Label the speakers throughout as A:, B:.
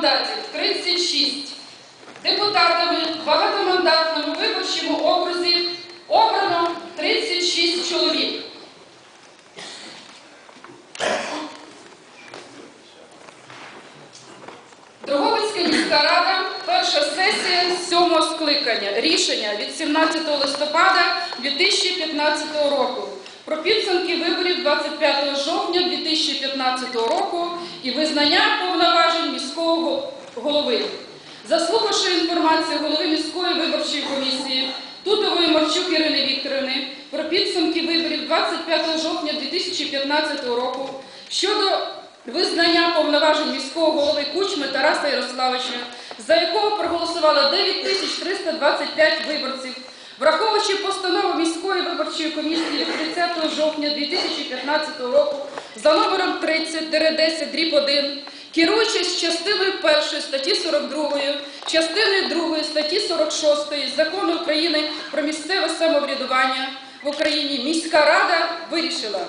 A: мандатів 36. Депутатами багатомандатному виборчому окрузі обрано 36 чоловік. Дрогобицька міська рада, перша сесія сьомого скликання. Рішення від 17 листопада 2015 року про підсумки виборів 25 жовтня 2015 року і визнання повноважень міського голови. Заслухавши інформацію голови міської виборчої комісії Тутової Марчук Ірини Вікторівни про підсумки виборів 25 жовтня 2015 року щодо визнання повноважень міського голови Кучми Тараса Ярославича, за якого проголосувало 9325 виборців, враховуючи постанову міської виборчої комісії 30 жовтня 2015 року за номером 30 дріб 1, керуючись частиною 1 статті 42, частиною 2 статті 46 Закону України про місцеве самоврядування в Україні, міська рада вирішила.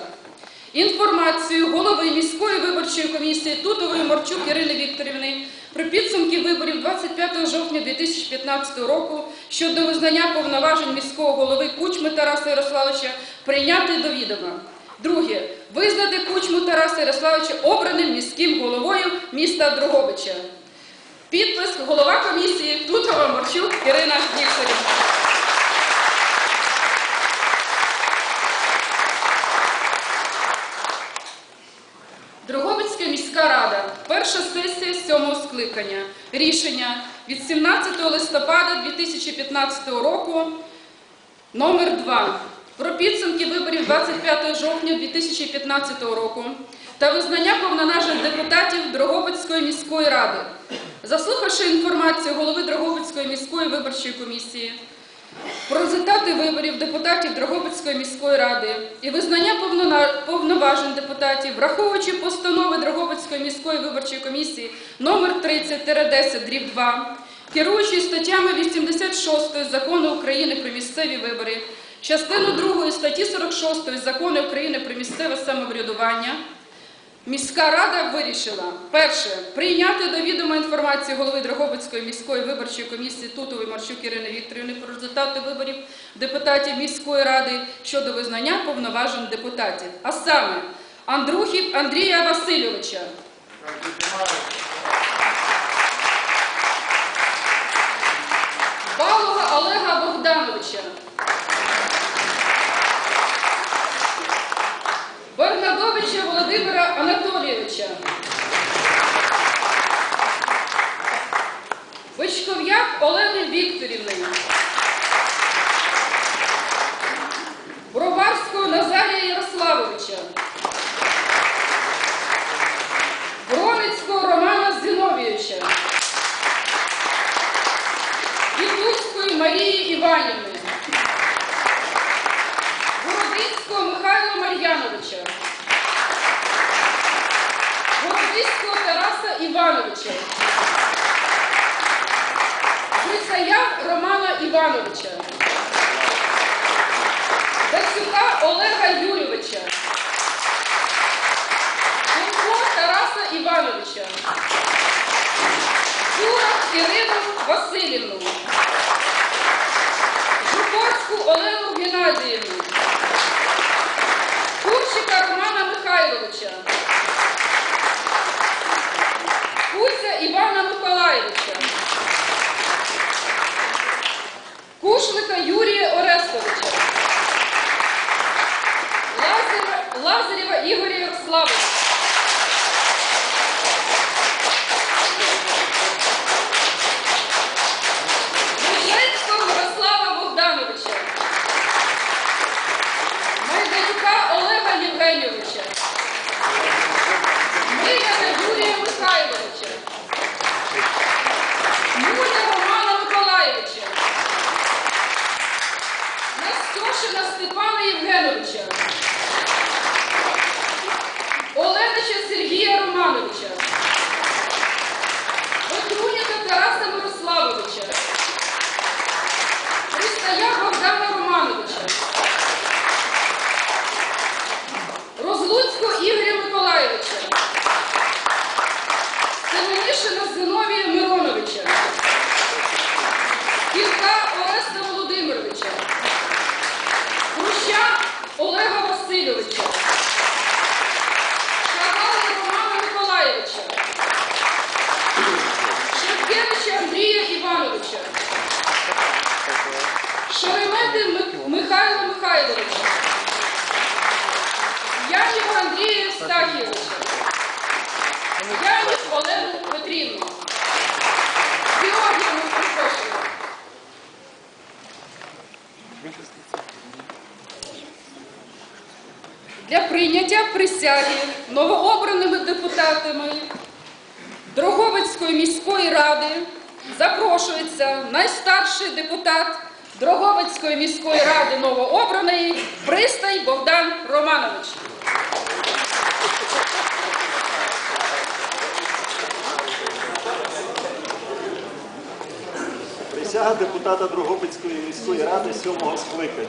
A: Інформацію голови міської виборчої комісії Тутової Морчук Ірини Вікторівни про підсумки виборів 25 жовтня 2015 року щодо визнання повноважень міського голови Кучми Тараса Ярославовича прийняти до відома. Друге. Визнати Кучму Тараса Ярославовича обраним міським головою міста Дрогобича. Підпис голова комісії Тутова Морчук Ірина Вікторівна. Дрогобицька міська рада. Перша сесія сьомого скликання. Рішення від 17 листопада 2015 року номер 2 про підсумки виборів 25 жовтня 2015 року та визнання повноважень депутатів Дрогобицької міської ради. Заслухавши інформацію голови Дрогобицької міської виборчої комісії, про результати виборів депутатів Дрогобицької міської ради і визнання повноважень депутатів, враховуючи постанови Дрогобицької міської виборчої комісії номер 30 дріб 2, керуючись статтями 86 закону України про місцеві вибори, частину 2 статті 46 закону України про місцеве самоврядування, Міська рада вирішила перше прийняти до відома інформацію голови Дрогобицької міської виборчої комісії Тутової Марчук Ірини Вікторівни про результати виборів депутатів міської ради щодо визнання повноважень депутатів, а саме Андрухів Андрія Васильовича, Балуга Олега Богдановича, Барнадовича Володимира Анатолійовича, Бичков'як Олени Вікторівни, Іванівни, Городинського Михайла Мар'яновича, Городиського Тараса Івановича, Грицая Романа Івановича, Дацюка Олега Юрійовича, Гурко Тараса Івановича, Юрак Ірину Васильівну, Жуковську Олену Геннадіївну, Курчика Романа Михайловича, Куця Івана Миколаєвича, Кушлика Юрія Орестовича, Лазарєва Ігоря Ярославовича, Михайловича, Муля Романа Миколаєвича, Настюшина Степана Євгеновича, Кілька Ореста Володимировича, Хруща Олега Васильовича, Шагала Романа Миколаєвича, Шевкевича Андрія Івановича, Шеремети Ми- Михайла Михайловича, Янєва Андрія Евстахійовича, Янів Олену Петрівну, Для прийняття присяги новообраними депутатами Дроговицької міської ради запрошується найстарший депутат Дроговицької міської ради новообраний Пристай Богдан Романович.
B: Присяга депутата Дрогобицької міської ради сьомого скликання.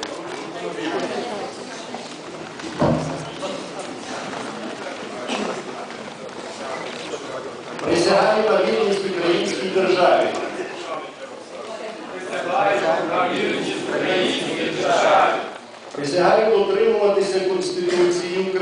C: Присягаю на вірність українській державі. Присягаю дотримуватися Конституції